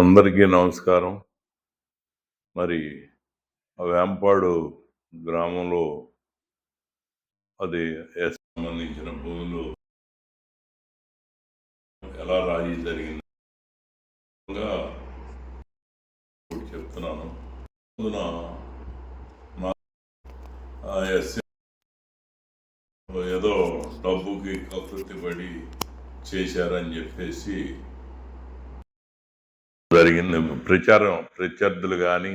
అందరికీ నమస్కారం. మరి ఆ వేంపాడు గ్రామంలో అది ఎస్ సంబంధించిన భూములు ఎలా రాజీ జరిగింది చెప్తున్నాను. అందున ఏదో డబ్బుకి కకృతి పడి చేశారని చెప్పేసి జరిగింది. ప్రచారం ప్రత్యర్థులు కానీ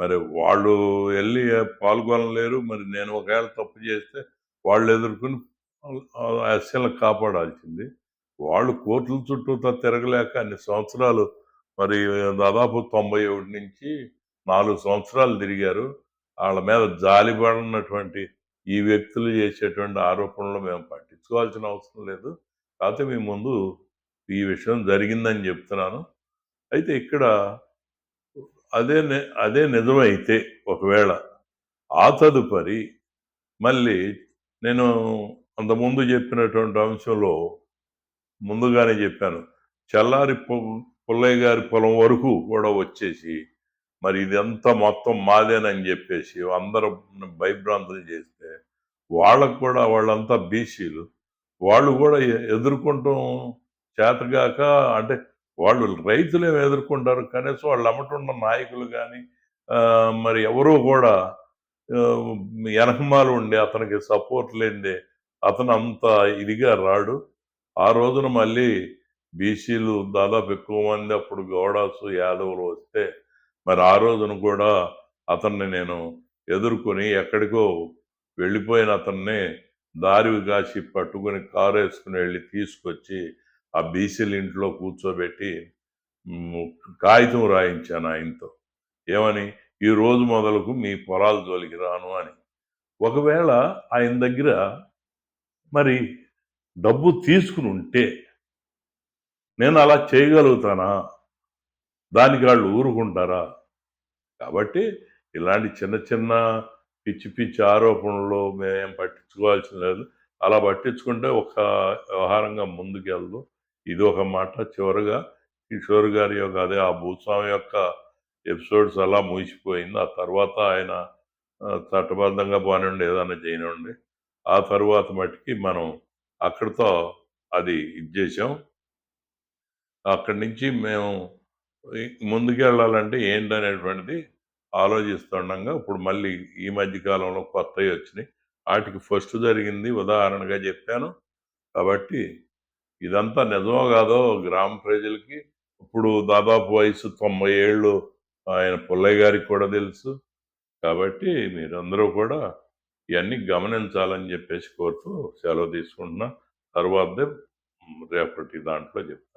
మరి వాళ్ళు వెళ్ళి పాల్గొనలేరు. మరి నేను ఒకవేళ తప్పు చేస్తే వాళ్ళు ఎదుర్కొని ఎస్సీలను కాపాడాల్సింది. వాళ్ళు కోర్టుల చుట్టూ తిరగలేక అన్ని సంవత్సరాలు మరి దాదాపు తొంభై ఒకటి నుంచి నాలుగు సంవత్సరాలు తిరిగారు. వాళ్ళ మీద జాలిపడినటువంటి ఈ వ్యక్తులు చేసేటువంటి ఆరోపణలు మేము పట్టించుకోవాల్సిన అవసరం లేదు. కాకపోతే మీ ముందు ఈ విషయం జరిగిందని చెప్తున్నాను. అయితే ఇక్కడ అదే ని- అదే నిజమైతే ఒకవేళ ఆ తదుపరి మళ్ళీ నేను అంతకుముందు చెప్పినటువంటి అంశంలో ముందుగానే చెప్పాను. చల్లారి పుల్లయ్య గారి పొలం వరకు కూడా వచ్చేసి మరి ఇదంతా మొత్తం మాదేనని చెప్పేసి అందరూ భయభ్రాంతులు చేస్తే వాళ్ళకు కూడా వాళ్ళంతా బీసీలు వాళ్ళు కూడా ఎదుర్కొంటాం చేతగాక అంటే వాళ్ళు రైతులే ఎదుర్కొంటారు? కనీసం వాళ్ళు అమ్మటున్న నాయకులు కానీ మరి ఎవరూ కూడా వెనకమాలు ఉండి అతనికి సపోర్ట్ లేనిదే అతను అంత ఇదిగా రాడు. ఆ రోజున మళ్ళీ బీసీలు దాదాపు ఎక్కువ మంది అప్పుడు గౌడాసు యాదవులు వస్తే మరి ఆ రోజున కూడా అతన్ని నేను ఎదుర్కొని ఎక్కడికో వెళ్ళిపోయిన అతన్ని దారి కాసి పట్టుకొని కారు వేసుకుని వెళ్ళి తీసుకొచ్చి ఆ బీసీల ఇంట్లో కూర్చోబెట్టి కాగితం రాయించాను ఆయనతో. ఏమని? ఈ రోజు మొదలకు మీ పొలాలు జోలికి రాను అని. ఒకవేళ ఆయన దగ్గర మరి డబ్బు తీసుకుని ఉంటే నేను అలా చేయగలుగుతానా? దానికి వాళ్ళు ఊరుకుంటారా? కాబట్టి ఇలాంటి చిన్న చిన్న పిచ్చి పిచ్చి ఆరోపణలు మేమేం పట్టించుకోవాల్సిన లేదు. అలా పట్టించుకుంటే ఒక వ్యవహారంగా ముందుకెళ్దు. ఇది ఒక మాట. చివరిగా కిషోర్ గారి యొక్క అదే ఆ భూస్వామి యొక్క ఎపిసోడ్స్ అలా ముగిసిపోయింది. ఆ తర్వాత ఆయన చట్టబద్ధంగా పోనివ్వండి ఏదైనా చేయనివ్వండి. ఆ తర్వాత మట్టుకి మనం అక్కడితో అది ఇది చేసాం అక్కడి నుంచి మేము ముందుకెళ్ళాలంటే ఏంటనేటువంటిది ఆలోచిస్తుండగా ఇప్పుడు మళ్ళీ ఈ మధ్య కాలంలో కొత్తవి వచ్చినాయి. వాటికి ఫస్ట్ జరిగింది ఉదాహరణగా చెప్పాను. కాబట్టి ఇదంతా నిజమో కాదో గ్రామ ప్రజలకి. ఇప్పుడు దాదాపు వయసు తొంభై ఏళ్ళు ఆయన పుల్లయ్య గారికి కూడా తెలుసు. కాబట్టి మీరందరూ కూడా ఇవన్నీ గమనించాలని చెప్పేసి కోరుతూ సెలవు తీసుకుంటున్నా. తర్వాత రేపటి దాంట్లో చెప్తాను